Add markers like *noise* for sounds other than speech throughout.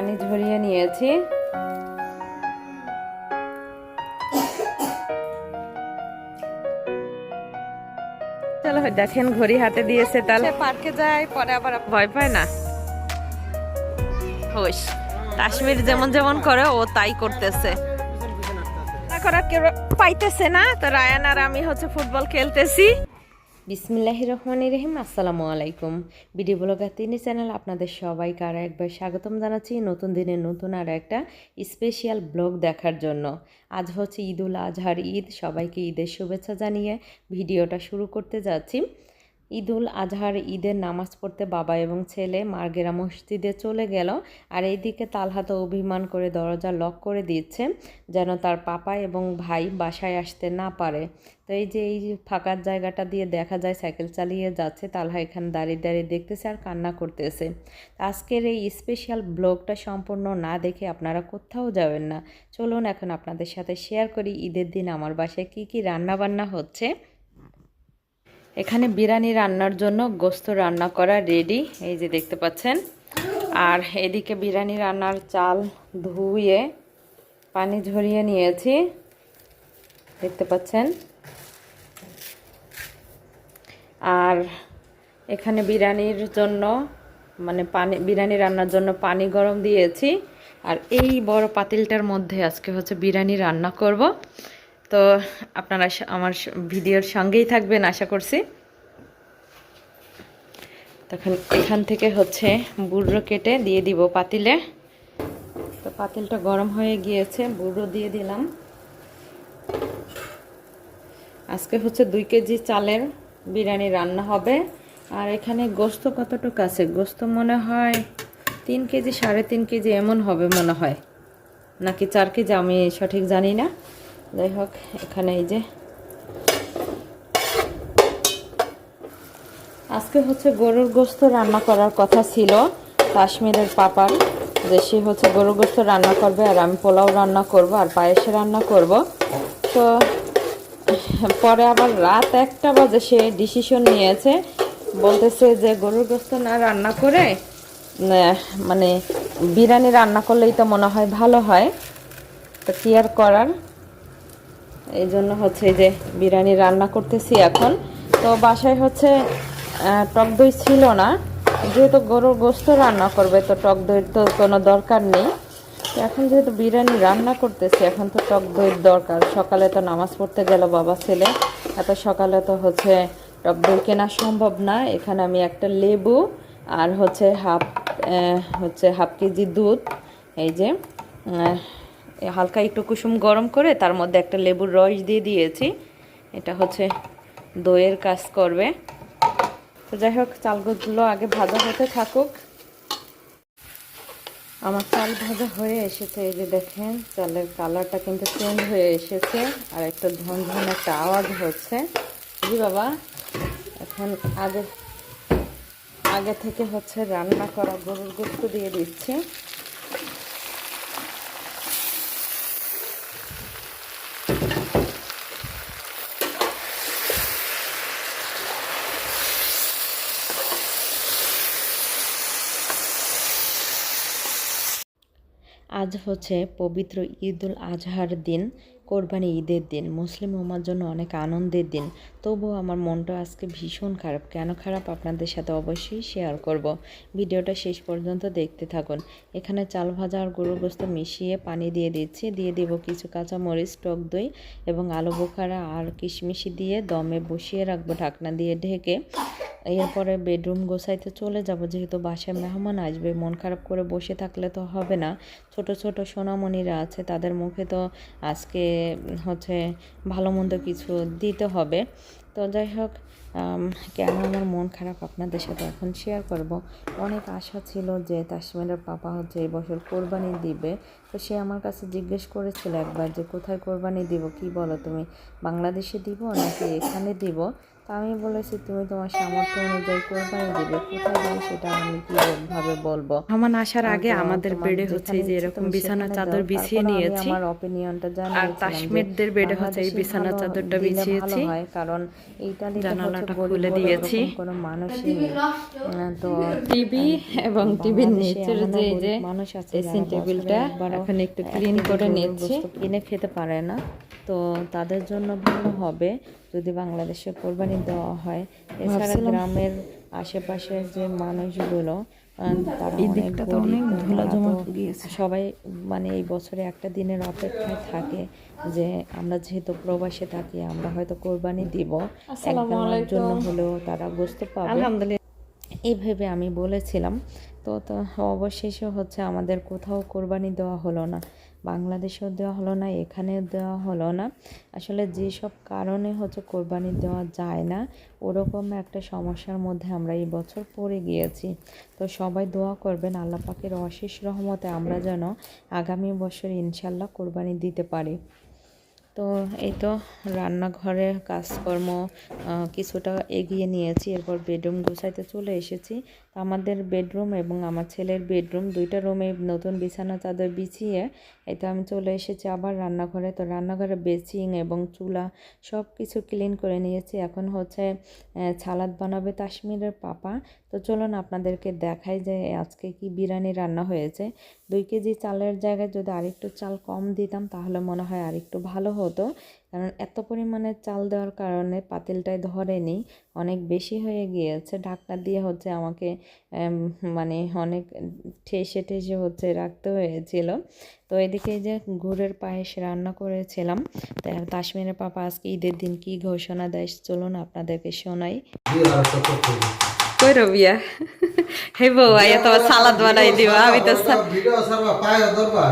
পানি ঝরিয়ে নিয়েছি। চলো দেখেন ঘড়ি হাতে দিয়েছে তাহলে পার্কে যাই পরে আবার ভয় পায় না? হোস কাশ্মীর যেমন যেমন করে ও তাই করতেছে। করার কেউ পাইতেছে না তো রায়ান আর আমি হচ্ছে ফুটবল খেলতেছি। বিসমিল্লাহি রহমান রহিম, আসসালামু আলাইকুম। বিডি ব্লগার তিনি চ্যানেল আপনাদের সবাইকে আর একবার স্বাগতম জানাচ্ছি নতুন দিনের নতুন আর একটা স্পেশাল ব্লগ দেখার জন্য। আজ হচ্ছে ঈদুল আজহার ঈদ, সবাইকে ঈদের শুভেচ্ছা জানিয়ে ভিডিওটা শুরু করতে যাচ্ছি। ঈদ উল আজহার ঈদের নামাজ পড়তে বাবা এবং ছেলে মার্গেরা মসজিদে চলে গেল আর এইদিকে তালহা তো অভিমান করে দরজা লক করে দিচ্ছে যেন তার পাপা এবং ভাই বাসায় আসতে না পারে। তো এই যে এই ফাঁকার জায়গাটা দিয়ে দেখা যায় সাইকেল চালিয়ে যাচ্ছে, তালহা এখানে দাঁড়িয়ে দাঁড়িয়ে দেখতেছে আর কান্না করতেছে। আজকের এই স্পেশাল ব্লগটা সম্পূর্ণ না দেখে আপনারা কোথাও যাবেন না। চলুন এখন আপনাদের সাথে শেয়ার করি ঈদের দিন আমার বাসায় কি কি রান্না বান্না হচ্ছে। এখানে বিরিয়ানি রান্নার জন্য গোস্ত রান্না করা রেডি এই যে দেখতে পাচ্ছেন। আর এদিকে বিরিয়ানি রান্নার চাল ধুয়ে পানি ঝরিয়ে নিয়েছি। দেখতে পাচ্ছেন। আর এখানে বিরিয়ানির জন্য মানে পানি, বিরিয়ানি রান্নার জন্য পানি গরম দিয়েছি। আর এই বড় পাতিলটার মধ্যে আজকে হচ্ছে বিরিয়ানি রান্না করব। তো আপনারা আমার ভিডিওর সঙ্গেই থাকবেন, আশা করছি। তখন এখান থেকে হচ্ছে বুড়ো কেটে দিয়ে দিব পাতিলে। তো পাতিলটা গরম হয়ে গিয়েছে বুড়ো দিয়ে দিলাম। আজকে হচ্ছে দুই কেজি চালের বিরিয়ানি রান্না হবে। আর এখানে গোস্ত কতটুকু আছে? গোস্ত মনে হয় তিন কেজি, সাড়ে তিন কেজি এমন হবে মনে হয়। নাকি চার কেজি আমি সঠিক জানি না। যাই হোক এখানে এই যে আজকে হচ্ছে গরুর গোস্ত রান্না করার কথা ছিল, কাশ্মীরের পাপার যে সে হচ্ছে গরুর গোস্ত রান্না করবে, আর আমি পোলাও রান্না করব, আর পায়েসে রান্না করব। তো, পরে আবার রাত একটা বাজে সে ডিসিশন নিয়েছে, বলতেছে যে গরুর গোস্ত না রান্না করে মানে বিরিয়ানি রান্না করলেই তো মনে হয় ভালো হয়। তো কি আর করার? এই জন্য হচ্ছে যে বিরিয়ানি রান্না করতেছি এখন। তো বাসায় হচ্ছে টক দই ছিল না। যেহেতু গরুর গোস্ত রান্না করবে, তো টক দইয়ের তো কোনো দরকার নেই। এখন যেহেতু বিরিয়ানি রান্না করতেছি, এখন তো টক দইয়ের দরকার। সকালে তো নামাজ পড়তে গেল বাবা ছেলে। এত সকালে তো হচ্ছে টক দই কেনা সম্ভব না। এখানে আমি একটা লেবু আর হচ্ছে হাফ হচ্ছে হাফ কেজি দুধ। এই যে হালকা একটু কুসুম গরম করে তার মধ্যে একটা লেবুর রস দিয়ে দিয়েছি। এটা হচ্ছে দইয়ের কাজ করবে। তো যাই হোক, চালগুলো আগে ভাজা হতে থাকুক। আমার চাল ভাজা হয়ে এসেছে, এই যে দেখেন, চালের কালারটা কিন্তু চেঞ্জ হয়ে এসেছে, আর একটা ঝনঝন একটা আওয়াজ হচ্ছে। জি বাবা, এখন আগে আগে থেকে হচ্ছে রান্না করা গরুর গোস্ত দিয়ে দিচ্ছি। আজ হচ্ছে পবিত্র ঈদুল আজহার দিন, কোরবানি ঈদের দিন। মুসলিম উম্মার জন্য অনেক আনন্দের দিন। তবুও আমার মনটা আজকে ভীষণ খারাপ। কেন খারাপ? আপনাদের সাথে অবশ্যই শেয়ার করব। ভিডিওটা শেষ পর্যন্ত দেখতে থাকুন। এখানে চাল ভাজা আর গরুর গোস্ত মিশিয়ে পানি দিয়ে দিচ্ছি। দিয়ে দেব কিছু কাঁচা মরিচ টক দই এবং আলু বোখারা আর কিশমিশি দিয়ে দমে বসিয়ে রাখব ঢাকনা দিয়ে ঢেকে। এরপরে বেডরুম গোছাইতে চলে যাব। যেহেতু বাসায় মেহমান আসবে, মন খারাপ করে বসে থাকলে তো হবে না। ছোট ছোট সোনামণিরা আছে, তাদের মুখে তো আজকে হচ্ছে ভালো মন্দ কিছু দিতে হবে। তো যাই হোক কেন আমার মন খারাপ আপনাদের সাথে এখন শেয়ার করব? অনেক আশা ছিল যে তাসমিলের পাপা হচ্ছে এই বছর কোরবানি দিবে। তো সে আমার কাছে জিজ্ঞেস করেছিল একবার যে কোথায় কোরবানি দিব, কি বলো তুমি? বাংলাদেশে দিব নাকি এখানে দিব? তো আমি বলেছি তুমি তোমার সামর্থ্য অনুযায়ী কোরবানি দিবে কোথায় দেবে সেটা আমি কীভাবে বলব? আমার আসার আগে আমাদের বেডে হচ্ছে যে এরকম বিছানা চাদর বিছিয়ে নিয়েছি। আমার অপিনিয়নটা জানিয়েছিলাম যে কাশ্মীরদের বেডে হচ্ছে এই বিছানা চাদরটা বিছিয়েছি। হয়, কারণ ইতালিতে জানালাটা খুলে দিয়েছি। কোনো মানুষই নেই। তো টিভি এবং টিভির নিচের যে যে মানুষ আছে ড্রেসিং টেবিলটা এখন একটু ক্লিন করে নিচ্ছি কিনে খেতে পারে না। তো তাদের জন্য ভালো হবে যদি বাংলাদেশে কোরবানি দেওয়া হয়। এছাড়া গ্রামের আশেপাশের যে মানুষগুলো। সবাই মানে এই বছরে একটা দিনের অপেক্ষায় থাকে যে আমরা যেহেতু প্রবাসে থাকি আমরা হয়তো কোরবানি দিব। জন্য হলেও তারা বুঝতে পারবে আলহামদুলিল্লাহ। এই আমি বলেছিলাম তো তো অবশেষে হচ্ছে আমাদের কোথাও কোরবানি দেওয়া হলো না। বাংলাদেশেও দেওয়া হলো না, এখানেও দেওয়া হলো না। আসলে যেসব কারণে হচ্ছে কোরবানি দেওয়া যায় না, ওরকম একটা সমস্যার মধ্যে আমরা এই বছর পড়ে গিয়েছি। তো সবাই দোয়া করবেন আল্লাহ পাকের অশেষ রহমতে আমরা যেন আগামী বছর ইনশাল্লাহ কোরবানি দিতে পারি। তো এই তো রান্নাঘরে কাজকর্ম কিছুটা এগিয়ে নিয়েছি, এরপর বেডরুম গুছাইতে চলে এসেছি। আমাদের বেডরুম এবং আমার ছেলের বেডরুম, দুইটা রুমে নতুন বিছানা চাদর বিছিয়ে এই তো আমি চলে এসেছি আবার রান্নাঘরে। তো রান্নাঘরে বেচিং এবং চুলা সব কিছু ক্লিন করে নিয়েছি। এখন হচ্ছে ছালাদ বানাবে কাশ্মীরের পাপা। তো চলুন আপনাদেরকে দেখাই যে আজকে কি বিরিয়ানি রান্না হয়েছে। দুই কেজি চালের জায়গায় যদি আরেকটু চাল কম দিতাম, তাহলে মনে হয় আরেকটু ভালো হতো। কারণ এত পরিমাণে চাল দেওয়ার কারণে পাতিলটায় ধরেনি, অনেক বেশি হয়ে গিয়েছে। ঢাকনা দিয়ে হচ্ছে আমাকে মানে অনেক ঠেসে ঠেসে হচ্ছে রাখতে হয়েছিল। তো এদিকে যে গুড়ের পায়েস রান্না করেছিলাম কাশ্মীরের পাপা আজকে ঈদের দিন কি ঘোষণা দেয় চলুন আপনাদেরকে শোনাই। কই রবিয়া হে বউ আইয়া তোমার সালাদ বানাই দিবা আমি তো সা- ভিডিও সারবা পায় ধরবা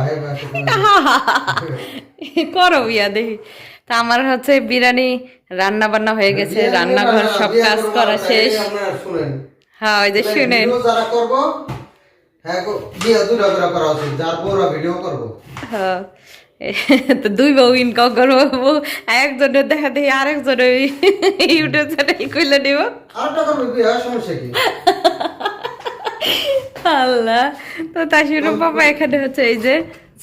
হে করো বিয়া দেখি তা আমার হচ্ছে বিরিয়ানি রান্না বান্না হয়ে গেছে রান্নাঘর সব কাজ করা শেষ হ্যাঁ ওই যে শুনেন যারা করব হ্যাঁ ভিডিও করব হ্যাঁ। *laughs* তো দুই বউ ইনকাম করব বউ একজনের দেখা দেখি আরেকজনের ইউটিউব চ্যানেল খুলে নিব। আল্লাহ তো তাসিরুম বাবা এখানে হচ্ছে এই যে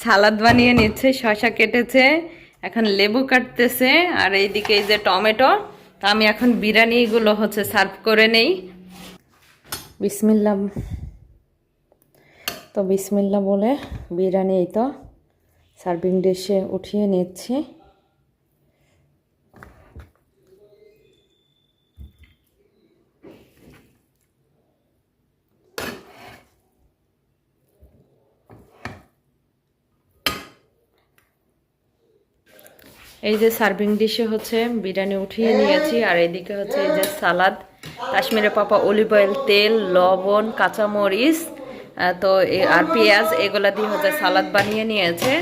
সালাদ বানিয়ে নিচ্ছে শশা কেটেছে এখন লেবু কাটতেছে আর এইদিকে এই যে টমেটো তো আমি এখন বিরিয়ানিগুলো হচ্ছে সার্ভ করে নেই। বিসমিল্লা তো বিসমিল্লা বলে বিরিয়ানি এই তো। সার্ভিং ডিশে উঠিয়ে নিচ্ছি। এই যে সার্ভিং ডিশে হচ্ছে বিরিয়ানি উঠিয়ে নিয়েছি, আর এইদিকে হচ্ছে এই যে সালাদ কাশ্মীরে পাপা অলিভ অয়েল, তেল, লবণ, কাঁচামরিচ তো আর পেঁয়াজ, এগুলা দিয়ে হচ্ছে সালাদ বানিয়ে নিয়েছে।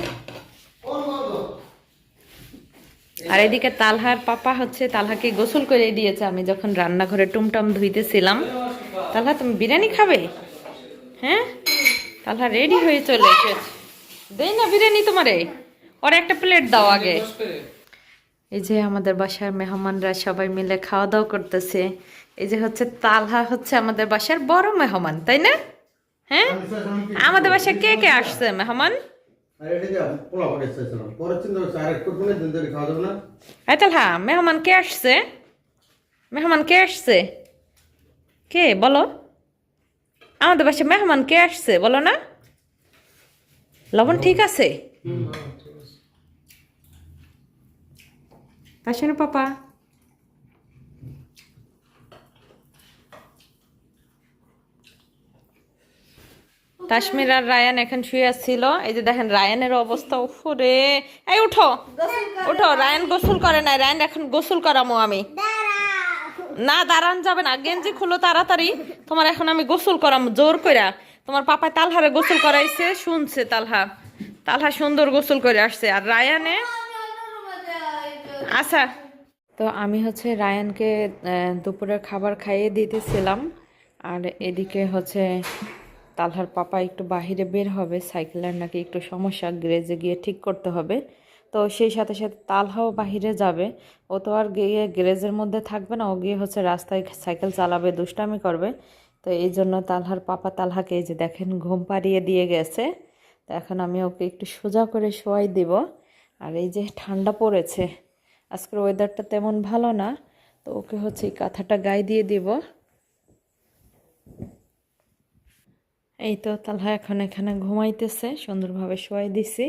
আর এদিকে তালহার পাপা হচ্ছে তালহাকে গোসল করে দিয়েছে। আমি যখন রান্নাঘরে টুমটাম ধুইতেছিলাম, তালহা, তুমি বিরিয়ানি খাবে? হ্যাঁ? তালহা রেডি হয়ে চলে এসেছে। দেই না বিরিয়ানি তোমারে। ওর একটা প্লেট দাও আগে। এই যে আমাদের বাসার মেহমানরা সবাই মিলে খাওয়া দাওয়া করতেছে। এই যে হচ্ছে তালহা হচ্ছে আমাদের বাসার বড় মেহমান, তাই না? হ্যাঁ? আমাদের বাসায় কে কে আসছে মেহমান? না মেহমান কে আসছে মেহমান কে আসছে কে বলো আমাদের বাসায় মেহমান কে আসছে বলো না লবণ ঠিক আছে আসেন পাপা কাশ্মীর আর রায়ান এখন শুয়ে ছিল এই যে দেখেন, রায়ানের অবস্থা, উফরে। এই, উঠো। উঠো, রায়ান গোসল করে নাই। রায়ান এখন গোসল করামো আমি। না, দাঁড়ান যাবে না। গেঞ্জি খুলো তাড়াতাড়ি। তোমার এখন আমি গোসল করাম, জোর কইরা। তোমার পাপায় তালহারে গোসল করাইছে, শুনছে তালহা। তালহা সুন্দর গোসল করে আসছে। আর রায়ানে? আচ্ছা। তো আমি হচ্ছে রায়ানকে দুপুরের খাবার খাইয়ে দিতেছিলাম। আর এদিকে হচ্ছে তালহার পাপা একটু বাহিরে বের হবে, সাইকেলের নাকি একটু সমস্যা, গ্রেজে গিয়ে ঠিক করতে হবে। তো সেই সাথে সাথে তালহাও বাহিরে যাবে। ও তো আর গিয়ে গ্যারেজের মধ্যে থাকবে না, ও গিয়ে হচ্ছে রাস্তায় সাইকেল চালাবে, দুষ্টামি করবে। তো এই জন্য তালহার পাপা তালহাকে এই যে দেখেন ঘুম পাড়িয়ে দিয়ে গেছে। তো এখন আমি ওকে একটু সোজা করে শোয়াই দিব। আর এই যে ঠান্ডা পড়েছে, আজকের ওয়েদারটা তেমন ভালো না। তো ওকে হচ্ছে এই কাঁথাটা গায়ে দিয়ে দিব। এই তো তালহা এখন এখানে ঘুমাইতেছে, সুন্দরভাবে শোয়াই দিছি।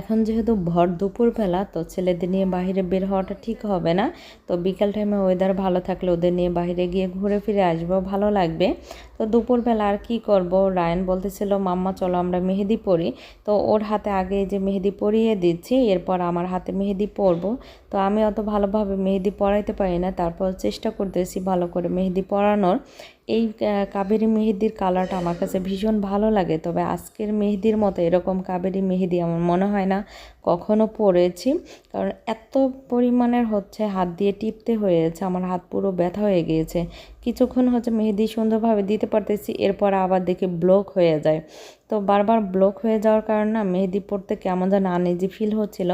এখন যেহেতু ভর দুপুরবেলা, তো ছেলেদের নিয়ে বাইরে বের হওয়াটা ঠিক হবে না। তো বিকাল টাইমে ওয়েদার ভালো থাকলে ওদের নিয়ে বাইরে গিয়ে ঘুরে ফিরে আসব, ভালো লাগবে। তো দুপুরবেলা আর কি করব? রায়ন বলতেছিল, মাম্মা, চলো আমরা মেহেদি পরি। তো ওর হাতে আগে যে মেহেদি পরিয়ে দিচ্ছি, এরপর আমার হাতে মেহেদি পরবো। তো আমি অত ভালোভাবে মেহেদি পড়াইতে পারি না। তারপর চেষ্টা করতেছি ভালো করে মেহেদি পড়ানোর এই কাবেরি মেহেদির কালারটা আমার কাছে ভীষণ ভালো লাগে। তবে আজকের মেহেদির মতো এরকম কাবেরি মেহেদি আমার মনে হয় না কখনো পরেছি কারণ এত পরিমাণের হচ্ছে হাত দিয়ে টিপতে হয়েছে, আমার হাত পুরো ব্যথা হয়ে গিয়েছে। কিছুক্ষণ হচ্ছে মেহেদি সুন্দরভাবে দিতে পারতেছি, এরপর আবার দেখি ব্লক হয়ে যায়। তো বারবার ব্লক হয়ে যাওয়ার কারণে না মেহেদি পড়তে কেমন যেন আনইজি ফিল হচ্ছিল।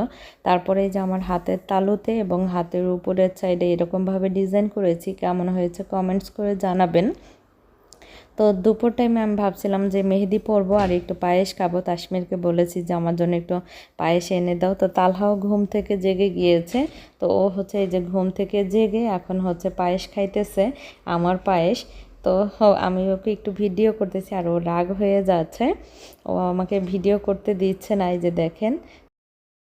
তারপরে যে আমার হাতের তালুতে এবং হাতের উপরের সাইডে এরকমভাবে ডিজাইন করেছি, কেমন হয়েছে কমেন্টস করে জানাবেন। তো দুপুর টাইমে আমি ভাবছিলাম যে মেহেদি পরবো আর একটু পায়েস খাব। তাসমিরকে বলেছি যে, আমার জন্য একটু পায়েস এনে দাও। তো তালহাও ঘুম থেকে জেগে গিয়েছে। তো ও হচ্ছে এই যে ঘুম থেকে জেগে এখন হচ্ছে পায়েস খাইতেছে, আমার পায়েস। তো আমি ওকে একটু ভিডিও করতেছি আর ও রাগ হয়ে যাচ্ছে। ও আমাকে ভিডিও করতে দিচ্ছে না, এই যে দেখেন।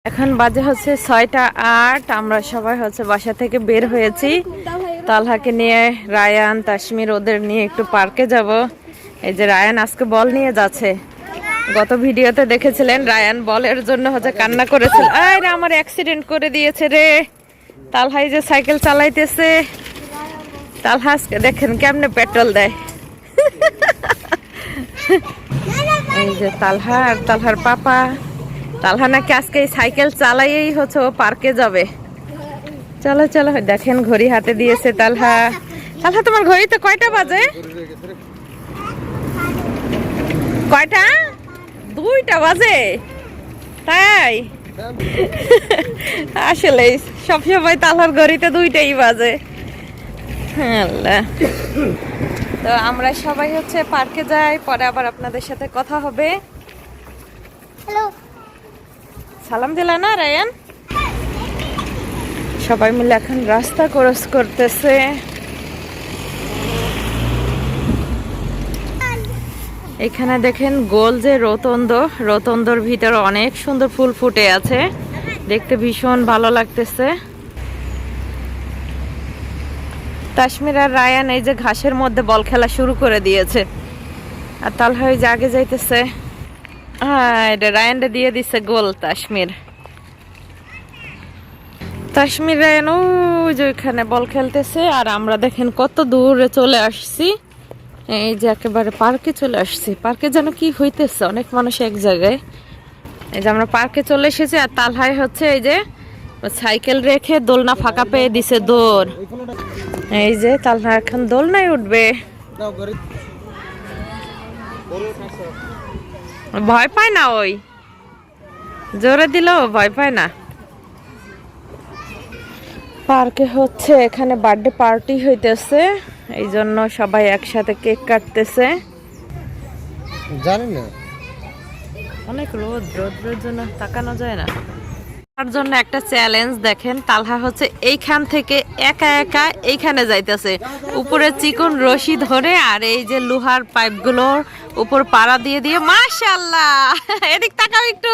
এখন বাজে হচ্ছে ছয়টা আট, আমরা সবাই হচ্ছে বাসা থেকে বের হয়েছি। তালহাকে নিয়ে, রায়ান, তাসমির, ওদের নিয়ে একটু পার্কে যাব। এই যে রায়ান আজকে বল নিয়ে যাচ্ছে। গত ভিডিওতে দেখেছিলেন রায়ান বলের জন্য হচ্ছে কান্না করেছিল। আরে আমার অ্যাক্সিডেন্ট করে দিয়েছে রে। তালহাই যে সাইকেল চালাইতেছে। তালহা আজকে দেখেন কেমনে পেট্রোল দেয়। এই যে তালহা আর তালহার পাপা। তালহা নাকি আজকে এই সাইকেল চালাইয়েই হচ্ছে ও পার্কে যাবে। চলো চলো দেখেন ঘড়ি হাতে দিয়েছে তালহা। তালহা তোমার ঘড়িতে কয়টা বাজে? কয়টা? দুইটা বাজে। তাই? *laughs* আসলে সবসময় তালহার ঘড়িতে দুইটাই বাজে। আল্লাহ। তো আমরা সবাই হচ্ছে পার্কে যাই পরে আবার আপনাদের সাথে কথা হবে। হ্যালো সালাম দিলা না রায়ান? সবাই মিলে এখন রাস্তা ক্রস করতেছে। এখানে দেখেন গোল যে রতন্দ, রতন্দর ভিতরে অনেক সুন্দর ফুল ফুটে আছে। দেখতে ভীষণ ভালো লাগতেছে। কাশ্মীর আর রায়ান এই যে ঘাসের মধ্যে বল খেলা শুরু করে দিয়েছে। আর তালহা ওই যে আগে যাইতেছে। হ্যাঁ এটা রায়ানটা দিয়ে দিছে গোল কাশ্মীর কাশ্মীর রায়ান, ওই যে ওইখানে বল খেলতেছে, আর আমরা দেখেন কত দূরে চলে আসছি। এই যে একেবারে পার্কে চলে আসছি। পার্কে যেন কি হইতেছে, অনেক মানুষ এক জায়গায়। এই যে আমরা পার্কে চলে এসেছি, আর তালহাই হচ্ছে এই যে সাইকেল রেখে দোলনা ফাঁকা পেয়ে দিছে দৌড় এই যে তালহা এখন দোলনায় উঠবে। ভয় পায় না ওই? জোরে দিলেও ভয় পায় না? পার্কে হচ্ছে এখানে বার্থডে পার্টি হইতেছে। এই জন্য সবাই একসাথে কেক কাটতেছে। জানি না অনেক রোদ রোদ্রের জন্য তাকানো যায় না। তার জন্য একটা চ্যালেঞ্জ দেখেন তালহা হচ্ছে এইখান থেকে একা একা এইখানে যাইতেছে। উপরে চিকন রশি ধরে আর এই যে লোহার পাইপগুলোর উপর পাড়া দিয়ে দিয়ে মাশাল্লাহ এদিক তাকাও একটু।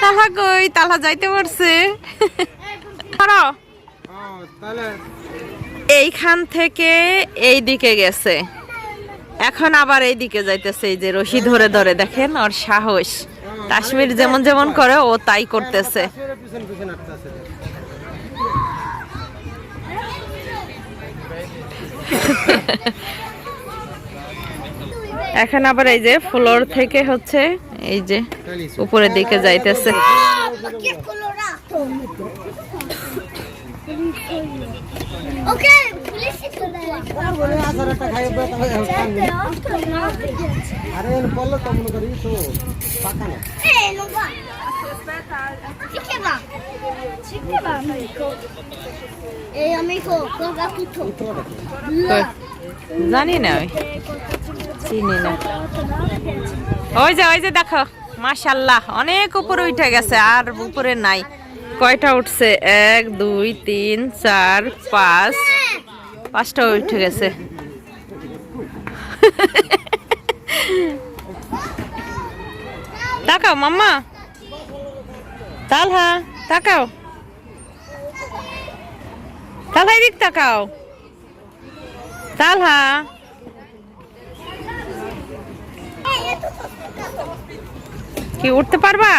তালহা কই? তালহা যাইতে পারছে এইখান থেকে এই দিকে গেছে। এখন আবার এই দিকে যাইতেছে এই যে রশি ধরে ধরে দেখেন ওর সাহস। কাশ্মীর যেমন যেমন করে ও তাই করতেছে। এখন আবার এই যে ফ্লোর থেকে হচ্ছে এই যে উপরের দিকে যাইতেছে। Okay, পুলিশ খাইবে আরে তো মনে করি তো পাকা না? জানি না ওই। চিনি না। ওই যে ওই যে দেখো মাশাল্লাহ অনেক উপরে উঠে গেছে আর উপরে নাই। কয়টা উঠছে? এক, দুই, তিন, চার, পাঁচ। পাঁচটা উঠে গেছে। তাকাও, মাম্মা। তালহা, তাকাও। তালহা, এদিক তাকাও। তালহা। কি, উঠতে পারবা?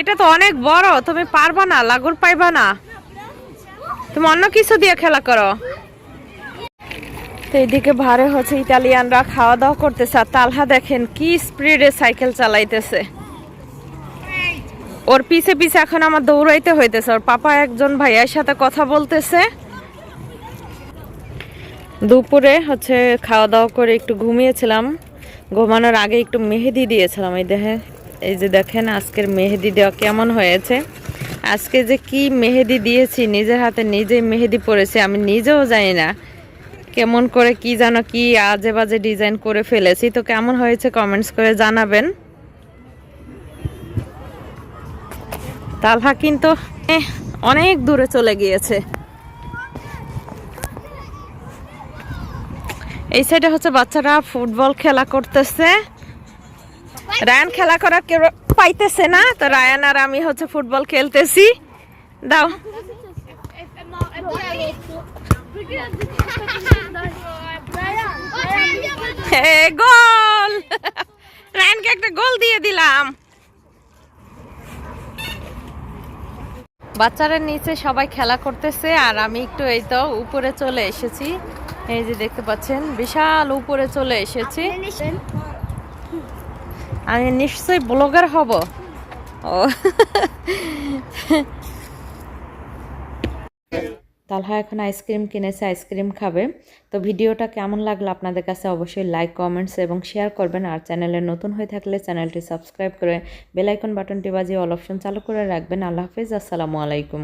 এটা তো অনেক বড়, তুমি পারবা না, লাগুর পাইবা না। তুমি অন্য কিছু দিয়ে খেলা করো। তো এইদিকে ভারে হচ্ছে ইতালিয়ানরা খাওয়া দাওয়া করতেছে, আর তালহা দেখেন কি স্পিডে সাইকেল চালাইতেছে। ওর পিছে পিছে এখন আমার দৌড়াইতে হইতেছে, ওর পাপা একজন ভাইয়ার সাথে কথা বলতেছে। দুপুরে হচ্ছে খাওয়া দাওয়া করে একটু ঘুমিয়েছিলাম, ঘুমানোর আগে একটু মেহেদি দিয়েছিলাম, এই দেখে এই যে দেখেন আজকের মেহেদি দেওয়া কেমন হয়েছে। আজকে যে কি মেহেদি দিয়েছি, নিজের হাতে নিজেই মেহেদি পরেছি, আমি নিজেও জানি না কেমন করে কি যেন কি আজে বাজে ডিজাইন করে ফেলেছি। তো কেমন হয়েছে কমেন্টস করে জানাবেন। তালহা কিন্তু অনেক দূরে চলে গিয়েছে। এই সাইডে হচ্ছে বাচ্চারা ফুটবল খেলা করতেছে। রায়ান খেলা করার কেউ পাইতেছে না। তো রায়ান আর আমি হচ্ছে ফুটবল খেলতেছি। দাও। গোল! রায়ানকে একটা গোল দিয়ে দিলাম। বাচ্চারা নিচে সবাই খেলা করতেছে, আর আমি একটু এই তো উপরে চলে এসেছি। এই যে দেখতে পাচ্ছেন, বিশাল উপরে চলে এসেছি। আমি নিশ্চয়ই ব্লগার হব। ও। তালহা এখন আইসক্রিম কিনেছে, আইসক্রিম খাবে। তো ভিডিওটা কেমন লাগল আপনাদের কাছে অবশ্যই লাইক কমেন্টস এবং শেয়ার করবেন। আর চ্যানেলে নতুন হয়ে থাকলে চ্যানেলটি সাবস্ক্রাইব করে বেলাইকন বাটনটি বাজিয়ে অল অপশন চালু করে রাখবেন। আল্লাহ হাফিজ, আসসালামু আলাইকুম।